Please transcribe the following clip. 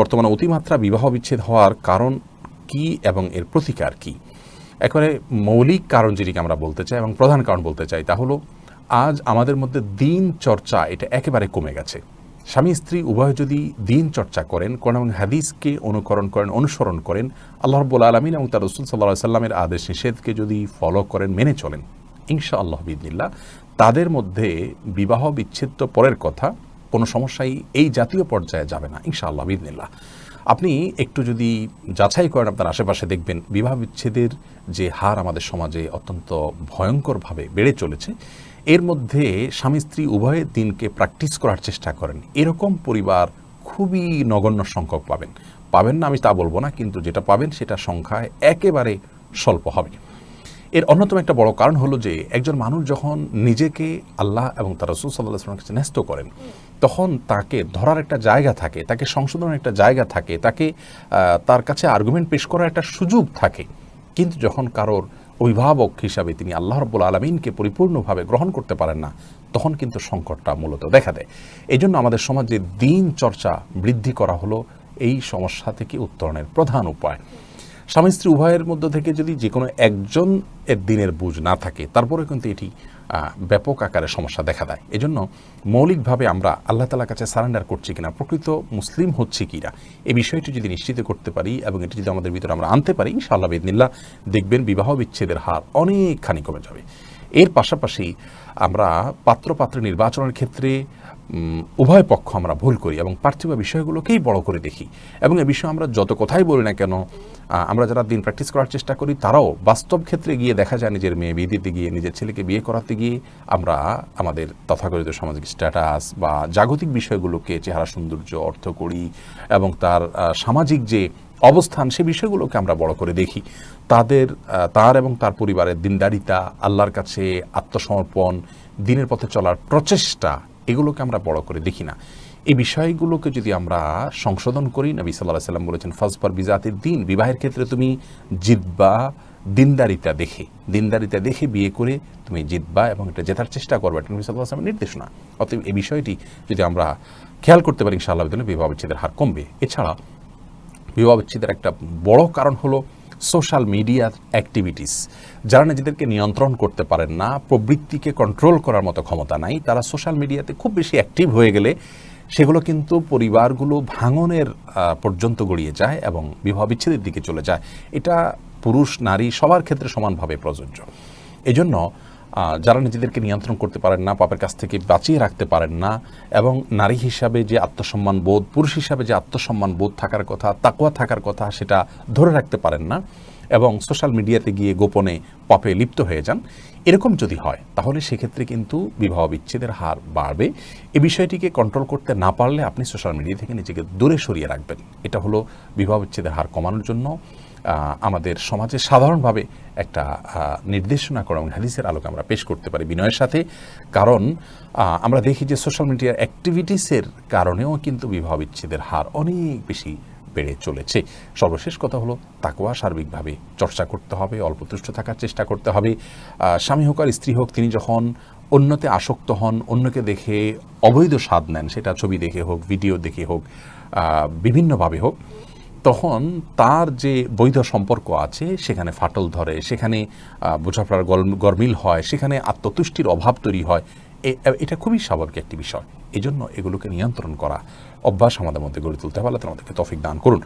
বর্তমানে অতিমাত্রা বিবাহ বিচ্ছেদ হওয়ার কারণ কি এবং এর প্রতিকার কি? একেবারে মৌলিক কারণ যেটিকে আমরা বলতে চাই এবং প্রধান কারণ বলতে চাই তা হলো, আজ আমাদের মধ্যে দিন চর্চা এটা একেবারে কমে গেছে। স্বামী স্ত্রী উভয় যদি দিন চর্চা করেন কোন এবং হাদিসকে অনুকরণ করেন, অনুসরণ করেন, আল্লাহ রব্বুল আলমিন এবং তার রসুল সাল্লাহ সাল্লামের আদেশ নিষেধকে যদি ফলো করেন, মেনে চলেন ইনশা আল্লাহ বিদিল্লা তাদের মধ্যে বিবাহ বিচ্ছেদ তো পরের কথা কোনো সমস্যাই এই জাতীয় পর্যায়ে যাবে না, ইনশাআল্লাহ বিদিনিল্লাহ আপনি একটু যদি যাচাই করেন, আপনার আশেপাশে দেখবেন বিবাহ বিচ্ছেদের যে হার আমাদের সমাজে অত্যন্ত ভয়ঙ্করভাবে বেড়ে চলেছে, এর মধ্যে স্বামী স্ত্রী উভয় দিনকে প্র্যাকটিস করার চেষ্টা করেন। এরকম পরিবার খুবই নগণ্য সংখ্যক পাবেন। পাবেন না, আমি তা বলব না, কিন্তু যেটা পাবেন সেটা সংখ্যায় একেবারে স্বল্প হবে। এর অন্যতম একটা বড় কারণ হলো যে একজন মানুষ যখন নিজেকে আল্লাহ এবং তার রসুল সাল্লাহ আসলামের কাছে ন্যস্ত করেন, তখন তাকে ধরার একটা জায়গা থাকে, তাকে সংশোধনের একটা জায়গা থাকে, তাকে তার কাছে আর্গুমেন্ট পেশ করার একটা সুযোগ থাকে। কিন্তু যখন কারোর অভিভাবক হিসাবে তিনি আল্লাহ রব্বুল আলমিনকে পরিপূর্ণভাবে গ্রহণ করতে পারেন না, তখন কিন্তু সংকটটা মূলত দেখা দেয়। এই জন্য আমাদের সমাজে দিন চর্চা বৃদ্ধি করা হলো, এই সমস্যা থেকে উত্তরণের প্রধান উপায়। স্বামী স্ত্রী উভয়ের মধ্য থেকে যদি যে কোনো একজন এর দিনের বুঝ না থাকে তারপরে কিন্তু এটি ব্যাপক আকারে সমস্যা দেখা দেয়। এজন্য মৌলিকভাবে আমরা আল্লাহ তালার কাছে সারেন্ডার করছি কিনা, প্রকৃত মুসলিম হচ্ছে কিনা এই বিষয়টি যদি নিশ্চিত করতে পারি এবং এটি যদি আমাদের ভিতরে আমরা আনতে পারি, ইনশাআল্লাহ বেদনিল্লা দেখবেন বিবাহ বিচ্ছেদের হার অনেকখানি কমে যাবে। এর পাশাপাশি আমরা পাত্র পাত্রপাত্র নির্বাচনের ক্ষেত্রে উভয় পক্ষ আমরা ভুল করি এবং পার্থিব বিষয়গুলোকেই বড় করে দেখি। এবং এ বিষয়ে আমরা যত কথাই বলি না কেন আমরা যারা দিন প্র্যাকটিস করার চেষ্টা করি, তারাও বাস্তব ক্ষেত্রে গিয়ে দেখা যায় নিজের মেয়ে বিয়ে দিতে গিয়ে, নিজের ছেলেকে বিয়ে করাতে গিয়ে আমরা আমাদের তথাকথিত সামাজিক স্ট্যাটাস বা জাগতিক বিষয়গুলোকে, চেহারা সৌন্দর্য অর্থ করি এবং তার সামাজিক যে অবস্থান, সে বিষয়গুলোকে আমরা বড় করে দেখি। তাদের তার এবং তার পরিবারের দিনদারিতা, আল্লাহর কাছে আত্মসমর্পণ, দিনের পথে চলার প্রচেষ্টা, এগুলোকে আমরা বড় করে দেখি না। এই বিষয়গুলোকে যদি আমরা সংশোধন করি, নবী সাল্লাহ সাল্লাম বলেছেন, ফজফর বিজাতির দিন। বিবাহের ক্ষেত্রে তুমি জিতবা, দিনদারিতা দেখে দিনদারিতা দেখে বিয়ে করে তুমি জিতবা এবং এটা জেতার চেষ্টা করবে। এটা নবী সাল্লাহ আসলামের নির্দেশনা অতএব এই বিষয়টি যদি আমরা খেয়াল করতে পারি, ইনশাআল্লাহ তাহলে বিবাহ বিচ্ছেদের হার কমবে। এছাড়া বিবাহ বিচ্ছেদের একটা বড় কারণ হলো সোশ্যাল মিডিয়ার অ্যাক্টিভিটিস। যারা নিজেদেরকে নিয়ন্ত্রণ করতে পারেন না, প্রবৃত্তিকে কন্ট্রোল করার মতো ক্ষমতা নাই, তারা সোশ্যাল মিডিয়াতে খুব বেশি অ্যাক্টিভ হয়ে গেলে সেগুলো কিন্তু পরিবারগুলো ভাঙনের পর্যন্ত গড়িয়ে যায় এবং বিবাহ বিচ্ছেদের দিকে চলে যায়। এটা পুরুষ, নারী সবার ক্ষেত্রে সমানভাবে প্রযোজ্য। এজন্য যারা নিজেদেরকে নিয়ন্ত্রণ করতে পারেন না, পাপের কাছ থেকে বাঁচিয়ে রাখতে পারেন না এবং নারী হিসাবে যে আত্মসম্মান বোধ, পুরুষ হিসাবে যে আত্মসম্মান বোধ থাকার কথা তাকুয়া থাকার কথা, সেটা ধরে রাখতে পারেন না এবং সোশ্যাল মিডিয়াতে গিয়ে গোপনে পাপে লিপ্ত হয়ে যান। এরকম যদি হয়, তাহলে সেক্ষেত্রে কিন্তু বিবাহ বিচ্ছেদের হার বাড়বে। এ বিষয়টিকে কন্ট্রোল করতে না পারলে আপনি সোশ্যাল মিডিয়া থেকে নিজেকে দূরে সরিয়ে রাখবেন। এটা হলো বিবাহ বিচ্ছেদের হার কমানোর জন্য আমাদের সমাজে সাধারণভাবে একটা নির্দেশনা করা এবং হাদিসের আলোকে আমরা পেশ করতে পারি বিনয়ের সাথে। কারণ আমরা দেখি যে সোশ্যাল মিডিয়ার অ্যাক্টিভিটিসের কারণেও কিন্তু বিবাহ বিচ্ছেদের হার অনেক বেশি বেড়ে চলেছে। সর্বশেষ কথা হলো তাকুয়া সার্বিকভাবে চর্চা করতে হবে অল্পতুষ্ট থাকার চেষ্টা করতে হবে। স্বামী হোক আর স্ত্রী হোক, তিনি যখন অন্যতে আসক্ত হন, অন্যকে দেখে অবৈধ স্বাদ নেন, সেটা ছবি দেখে হোক, ভিডিও দেখে হোক বিভিন্নভাবে হোক, তখন তার যে বৈধ সম্পর্ক আছে, সেখানে ফাটল ধরে, সেখানে বোঝাপড়ার গরমিল হয়, সেখানে আত্মতুষ্টির অভাব তৈরি হয় এটা খুবই স্বাভাবিক একটি বিষয়। এজন্য এগুলোকে নিয়ন্ত্রণ করা অভ্যাস আমাদের মধ্যে গড়ে তুলতে হবে। আল্লাহ আমাদেরকে তফিক দান করুন।